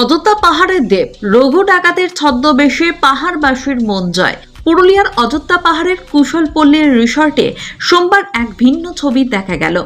অযোধ্যা পাহাড়ের দেব। রঘু ডাকাতের ছদ্মবেশে পাহাড়বাসীর মন জয়। পুরুলিয়ার অযোধ্যা পাহাড়ের কুশলপল্লীর রিসর্টে সোমবার এক ভিন্ন ছবি দেখা গেল।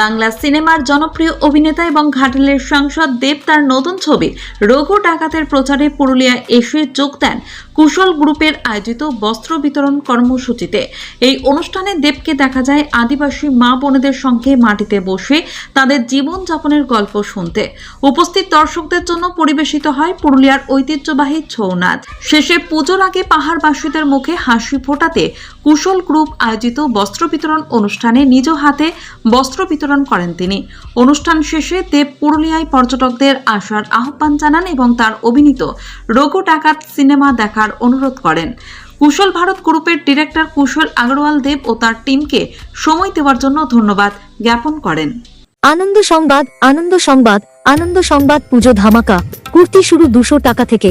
বাংলা সিনেমার জনপ্রিয় অভিনেতা এবং ঘাটালের সাংসদ দেব তার নতুন ছবি রঘু ডাকাতের প্রচারে পুরুলিয়া এসে যোগ দেন। কুশল গ্রুপের আয়োজিত বস্ত্র বিতরণ কর্মসূচিতে এই অনুষ্ঠানে দেবকে দেখা যায় আদিবাসী মা বোনেদের সঙ্গে মাটিতে বসে তাদের জীবনযাপনের গল্প শুনতে। উপস্থিত দর্শকদের জন্য পরিবেশিত হয় পুরুলিয়ার ঐতিহ্যবাহী ছৌ নাচ। শেষে পুজোর আগে পাহাড়বাসীদের মুখে হাসি ফোটাতে কুশল গ্রুপ আয়োজিত বস্ত্র বিতরণ অনুষ্ঠানে নিজ হাতে বস্ত্র বিতরণ করেন তিনি। অনুষ্ঠান শেষে দেব পুরুলিয়ায় পর্যটকদের আসার আহ্বান জানান এবং তার অভিনীত রঘু ডাকাত সিনেমা দেখার অনুরোধ করেন। কুশল ভারত গ্রুপের ডিরেক্টর কুশল আগরওয়াল দেব ও তার টিমকে সময় দেওয়ার জন্য ধন্যবাদ জ্ঞাপন করেন। আনন্দ সংবাদ আনন্দ সংবাদ আনন্দ সংবাদ পুজো ধামাকা। কুর্তি শুরু দুশো টাকা থেকে।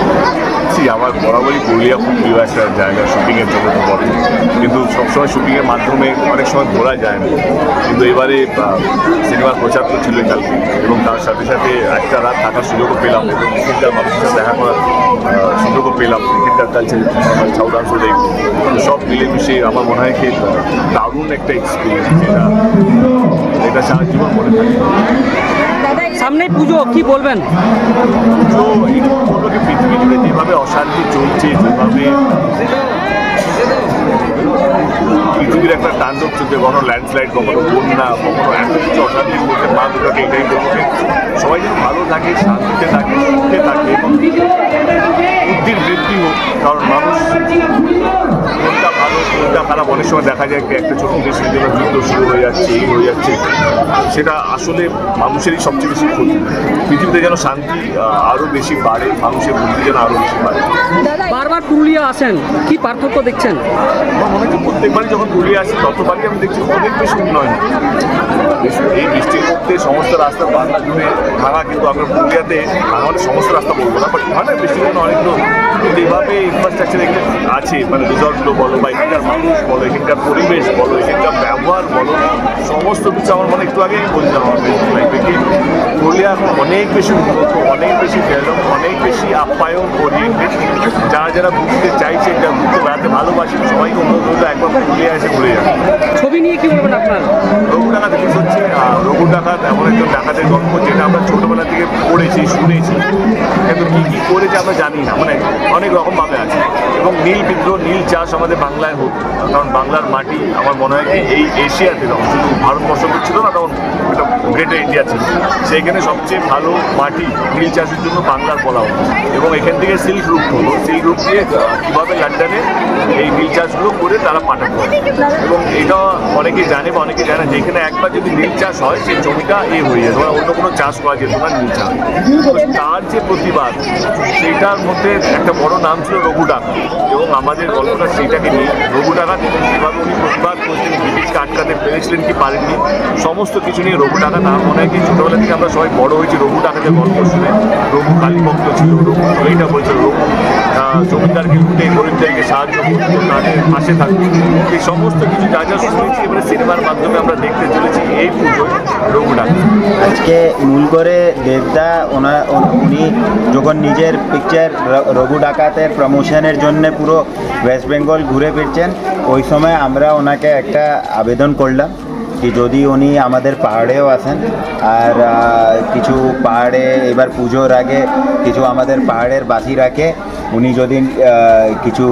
সি আমার বরাবরই পুরুলিয়া খুব প্রিয় একটা জায়গা শুটিংয়ের জন্য তো বটে। কিন্তু সবসময় শুটিংয়ের মাধ্যমে অনেক সময় ঘোরা যায় না। কিন্তু এবারে সিনেমার প্রচার তো ছিলই কালকে। এবং তার সাথে সাথে একটা রাত থাকার সুযোগও পেলাম এবং এখানকার মানুষের সাথে দেখা করার সুযোগও পেলাম। এখানকার কালচার ছাউ ডান্সও দেখব সব মিলেমিশে আমার মনে হয় কি দারুণ একটা এক্সপিরিয়েন্স যেটা এটা সারা জীবন মনে থাকে সামনে পুজো কি বলবেন? পুজো পৃথিবী জুড়ে যেভাবে অশান্তি চলছে যেভাবে পৃথিবীর একটা তাণ্ডব চলছে কখনো ল্যান্ডস্লাইড কখনো বন্যা কখনো এত কিছু অশান্তির মধ্যে মা দুটাকে এটাই বলব সবাই যেন ভালো থাকে শান্তিতে থাকে সুখে থাকে। বৃদ্ধি হোক কারণ মানুষ কোনটা ভালো কোনটা খারাপ অনেক সময় দেখা যায় একটা ছোট দেশের জন্য যুদ্ধ শুরু হয়ে যাচ্ছে এই হয়ে যাচ্ছে। সেটা আসলে মানুষেরই সবচেয়ে বেশি ক্ষতি। পৃথিবীতে যেন শান্তি আরও বেশি বাড়ে মানুষের বুদ্ধি যেন আরও বেশি বাড়ে। বারবার পুরুলিয়া আসেন কি পার্থক্য দেখছেন? আমার মনে হয় প্রত্যেকবারই যখন পুরুলিয়া আসি ততবারই আমি দেখছি অনেক বেশি উন্নয়ন এই বৃষ্টির মধ্যে সমস্ত রাস্তা বাংলা জুড়ে ভাঙা কিন্তু আমরা পুরুলিয়াতে আমাদের সমস্ত রাস্তা বলব না বাট হয় না বৃষ্টির জন্য অনেক এইভাবে ইনফ্রাস্ট্রাকচার এখানে আছে মানে রিসর্টগুলো বলো বা এখানকার মানুষ বলো, এখানকার পরিবেশ বলো, এখানকার ব্যবহার বলো, সমস্ত কিছু আমার মনে একটু আগেই বলতে কি পুরুলিয়া এখন অনেক বেশি উন্নত অনেক বেশি ডেভেলপ অনেক বেশি আপ্যায়ন ওরিয়েন্টেড যারা যারা ঘুরতে চাইছে যারা ঘুরতে বেড়াতে ভালোবাসে সবাইকে অনুরোধ করলে একবার পুরুলিয়া এসে ঘুরে যাবে। ছবি নিয়ে কি বলবেন আপনার? রঘু ডাকাত রিলিজ হচ্ছে রঘু ডাকাত এমন একজন ডাকাতের গল্প যেটা আমরা ছোটবেলা থেকে পড়েছি শুনেছি। কিন্তু কী কী করেছে আমরা জানি না মানে অনেক রকমভাবে আছে। এবং নীল বিদ্রোহ নীল চাষ আমাদের বাংলায় হোক কারণ বাংলার মাটি আমার মনে হয় এই এশিয়াতে তখন শুধু ভারতবর্ষ ছিল না তখন একটা গ্রেটার ইন্ডিয়া ছিল। সেইখানে সবচেয়ে ভালো মাটি নীল চাষের জন্য বাংলার বলা হতো এবং এখান থেকে সিল্ক রুট হলো সিল্ক রুট দিয়ে কীভাবে লন্ডনে এই নীল চাষগুলো করে তারা পাঠাতো এবং এটা অনেকে জানে বা অনেকে জানে যেখানে একবার যদি নীল চাষ হয়, সেই জমিটা এ হয়ে যায়। অন্য কোনো চাষ করা যেত না নীল চাষ। তার যে প্রতিবাদ সেটার মধ্যে একটা বড় নাম ছিল রঘু ডাকাত এবং আমাদের গল্পটা সেইটাকে নিয়ে রঘু ডাকাত কীভাবে উনি প্রতিবাদ ব্রিটিশকে আটকাতে পেরেছিলেন কি পারেননি? সমস্ত কিছু নিয়ে রঘু টাকা তার মনে হয় কি ছোটোবেলা থেকে আমরা সবাই বড় হয়েছি, রঘু টাকাতে গল্প শুনে রঘু কালীভক্ত ছিল, রঘু এইটা বলছিল, রঘু আহ, জমিদারকে লুটে গরিবদেরকে সাহায্য করতো তাদের পাশে থাকতো এই সমস্ত কিছু যা যা শুনেছি এবারে সিনেমার মাধ্যমে আমরা দেখতে চলেছি এই পুজোয় রঘু ডাকাত আজকে মূল করে দেবদা ওনা উনি যখন নিজের পিকচার রঘু ডাকাতের প্রমোশনের জন্য পুরো ওয়েস্ট বেঙ্গল ঘুরে ফিরছেন ওই সময় আমরা ওনাকে একটা আবেদন করলাম কি যদি উনি আমাদের পাহাড়েও আসেন আর কিছু পাহাড়ে এবার পুজোর আগে কিছু আমাদের পাহাড়ের বাসি রাখে উনি যদি কিছু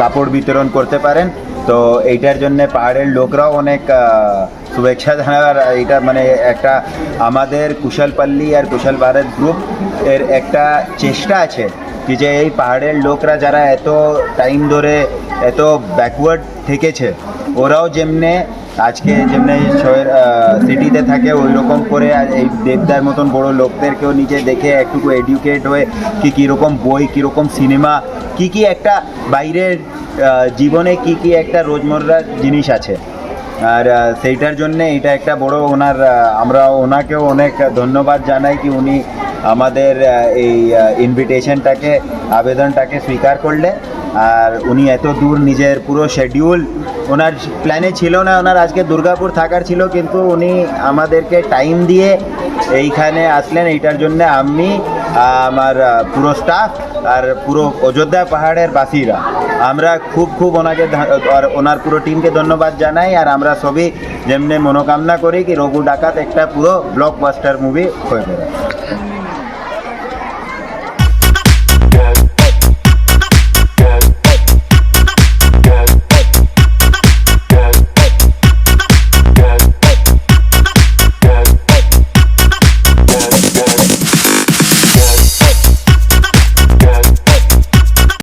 কাপড় বিতরণ করতে পারেন, তো এইটার জন্য পাহাড়ের লোকরাও অনেক শুভেচ্ছা জানাবার এটা মানে একটা আমাদের কুশলপল্লী আর কুশল ভারত গ্রুপ এর একটা চেষ্টা আছে কি যে এই পাহাড়ের লোকরা যারা এত টাইম ধরে, এত ব্যাকওয়ার্ড থেকেছে ওরাও যেমনে, আজকে যেমনি সিটিতে থাকে ওই রকম করে এই দেবদার মতন বড় লোকদেরকেও নিজে দেখে একটুকু এডুকেট হয়ে কি কীরকম বই, কীরকম সিনেমা কি কি একটা বাইরের জীবনে কি কি একটা রোজমর্রার জিনিস আছে। আর সেইটার জন্য এটা একটা বড় ওনার আমরা ওনাকেও অনেক ধন্যবাদ জানাই কি উনি আমাদের এই ইনভিটেশনটাকে আবেদনটাকে স্বীকার করলে। আর উনি এত দূর নিজের পুরো শেডিউল ওনার প্ল্যানে ছিল না, ওনার আজকে দুর্গাপুর থাকার ছিল, কিন্তু উনি আমাদেরকে টাইম দিয়ে এইখানে আসলেন, এইটার জন্য আমি, আমার পুরো স্টাফ আর পুরো অযোধ্যা পাহাড়ের বাসীরা। আমরা খুব খুব ওনাকে আর ওনার পুরো টিমকে ধন্যবাদ জানাই, আর আমরা সবই যেমনি মনোকামনা করি কি, রঘু ডাকাত একটা পুরো ব্লকবাস্টার মুভি হয়ে